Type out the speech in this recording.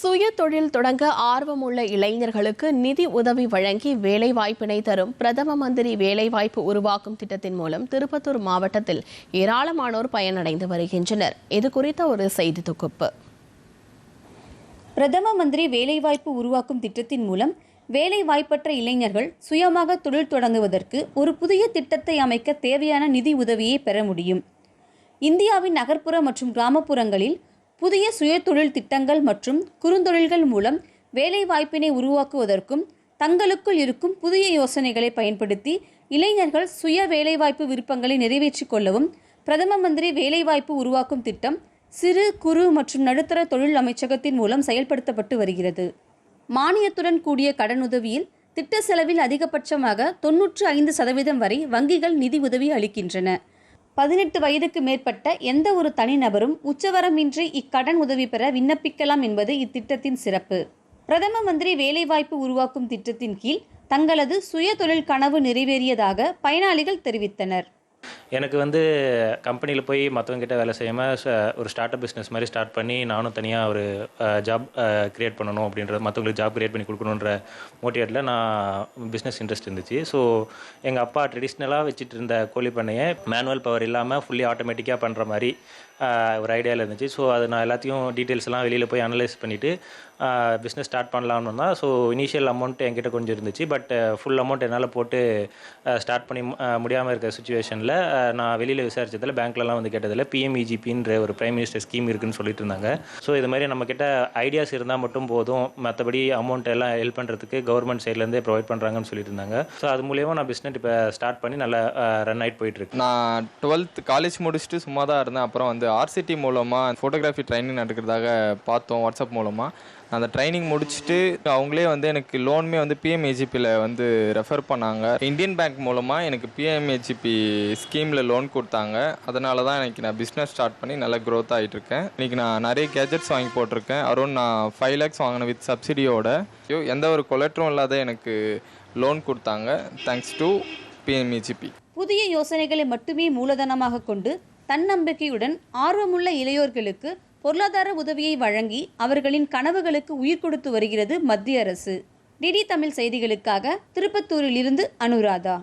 சுய தொழில் தொடங்க ஆர்வமுள்ள இளைஞர்களுக்கு நிதி உதவி வழங்கி வேலைவாய்ப்பினை தரும் பிரதம மந்திரி வேலைவாய்ப்பு உருவாக்கும் திட்டத்தின் மூலம் திருப்பத்தூர் மாவட்டத்தில் ஏராளமானோர் பயனடைந்து வருகின்றனர். இது குறித்த ஒரு செய்தி தொகுப்பு. பிரதம மந்திரி வேலைவாய்ப்பு உருவாக்கும் திட்டத்தின் மூலம் வேலைவாய்ப்பற்ற இளைஞர்கள் சுயமாக தொழில் தொடங்குவதற்கு ஒரு புதிய திட்டத்தை அமைக்க தேவையான நிதி உதவியை பெற முடியும். இந்தியாவின் நகர்ப்புற மற்றும் கிராமப்புறங்களில் புதிய சுயதொழில் திட்டங்கள் மற்றும் குறுந்தொழில்கள் மூலம் வேலைவாய்ப்பினை உருவாக்குவதற்கும் தங்களுக்குள் இருக்கும் புதிய யோசனைகளை பயன்படுத்தி இளைஞர்கள் சுய வேலைவாய்ப்பு விருப்பங்களை நிறைவேற்றிக் கொள்ளவும் பிரதம மந்திரி வேலைவாய்ப்பு உருவாக்கும் திட்டம் சிறு குறு மற்றும் நடுத்தர தொழில் அமைச்சகத்தின் மூலம் செயல்படுத்தப்பட்டு வருகிறது. மானியத்துடன் கூடிய கடனுதவியில் திட்ட செலவில் அதிகபட்சமாக தொன்னூற்று ஐந்து சதவீதம் வரை வங்கிகள் நிதி உதவி அளிக்கின்றன. பதினெட்டு வயதுக்கு மேற்பட்ட எந்த ஒரு தனிநபரும் உச்சவரமின்றி இக்கடன் உதவி பெற விண்ணப்பிக்கலாம் என்பது இத்திட்டத்தின் சிறப்பு. பிரதம மந்திரி வேலைவாய்ப்பு உருவாக்கும் திட்டத்தின் கீழ் தங்களது சுய தொழில் கனவு நிறைவேறியதாக பயனாளிகள் தெரிவித்தனர். எனக்கு வந்து கம்பெனியில் போய் மற்றவங்ககிட்ட வேலை செய்யாமல் ஒரு ஸ்டார்ட் அப் பிஸ்னஸ் மாதிரி ஸ்டார்ட் பண்ணி நானும் தனியாக ஒரு ஜாப் க்ரியேட் பண்ணணும் அப்படின்றது மற்றவங்களுக்கு ஜாப் க்ரியேட் பண்ணி கொடுக்கணுன்ற மோட்டிவேட்டில் நான் பிஸ்னஸ் இன்ட்ரெஸ்ட் இருந்துச்சு. ஸோ எங்கள் அப்பா ட்ரெடிஷ்னலாக வச்சுட்டு இருந்த கோழி பண்ணையை மேனுவல் பவர் இல்லாமல் ஃபுல்லி ஆட்டோமேட்டிக்காக பண்ணுற மாதிரி ஒரு ஐடியாவில் இருந்துச்சு. ஸோ அது நான் எல்லாத்தையும் டீட்டெயில்ஸ்லாம் வெளியில் போய் அனலைஸ் பண்ணிவிட்டு பிஸ்னஸ் ஸ்டார்ட் பண்ணலாம்னு தான். ஸோ இனிஷியல் அமௌண்ட் என்கிட்ட கொஞ்சம் இருந்துச்சு. பட் ஃபுல் அமௌண்ட் என்னால் போட்டு ஸ்டார்ட் பண்ணி முடியாமல் இருக்கிற சுச்சுவேஷனில் நான் வெளியில் விசாரிச்சதில் பேங்க்லலாம் வந்து கேட்டதில் பிஎம்இஜிபின்ற ஒரு பிரைம் மினிஸ்டர் ஸ்கீம் இருக்குன்னு சொல்லிட்டு இருந்தாங்க. ஸோ இது மாதிரி நம்மக்கிட்ட ஐடியாஸ் இருந்தால் மட்டும் போதும். மற்றபடி அமௌண்ட் எல்லாம் ஹெல்ப் பண்ணுறதுக்கு கவர்மெண்ட் சைட்லேருந்தே ப்ரொவைட் பண்ணுறாங்கன்னு சொல்லிட்டு இருந்தாங்க. ஸோ அது மூலியமாக நான் பிஸ்னஸ் இப்போ ஸ்டார்ட் பண்ணி நல்லா ரன் ஆகிட்டு போயிட்டுருக்கு நான் டுவெல்த் காலேஜ் முடிச்சுட்டு சும்மா தான் இருந்தேன். அப்புறம் வந்து ஆர்சிடி மூலமாக ஃபோட்டோகிராஃபி ட்ரைனிங் நடக்கிறதாக பார்த்தோம். வாட்ஸ்அப் மூலமாக அந்த ட்ரைனிங் முடிச்சுட்டு அவங்களே வந்து எனக்கு லோனுமே வந்து பிஎம்ஏஜிபியில் வந்து ரெஃபர் பண்ணாங்க. இந்தியன் பேங்க் மூலமாக எனக்கு பிஎம்ஏஜிபி ஸ்கீமில் லோன் கொடுத்தாங்க. அதனால தான் எனக்கு நான் பிஸ்னஸ் ஸ்டார்ட் பண்ணி நல்லா க்ரோத் ஆகிட்டு இருக்கேன். இன்றைக்கி நான் நிறைய கேஜெட்ஸ் வாங்கி போட்டிருக்கேன். அரௌண்ட் நான் ஃபைவ் லேக்ஸ் வாங்கினேன் வித் சப்சிடியோட எந்த ஒரு கொலட்ரும் இல்லாத எனக்கு லோன் கொடுத்தாங்க. தேங்க்ஸ் டு பிஎம்ஏஜிபி புதிய யோசனைகளை மட்டுமே மூலதனமாக கொண்டு தன்னம்பிக்கையுடன் ஆர்வமுள்ள இளையோர்களுக்கு பொருளாதார உதவியை வழங்கி அவர்களின் கனவுகளுக்கு உயிர் கொடுத்து வருகிறது மத்திய அரசு. டிடி தமிழ் செய்திகளுக்காக திருப்பத்தூரிலிருந்து அனுராதா.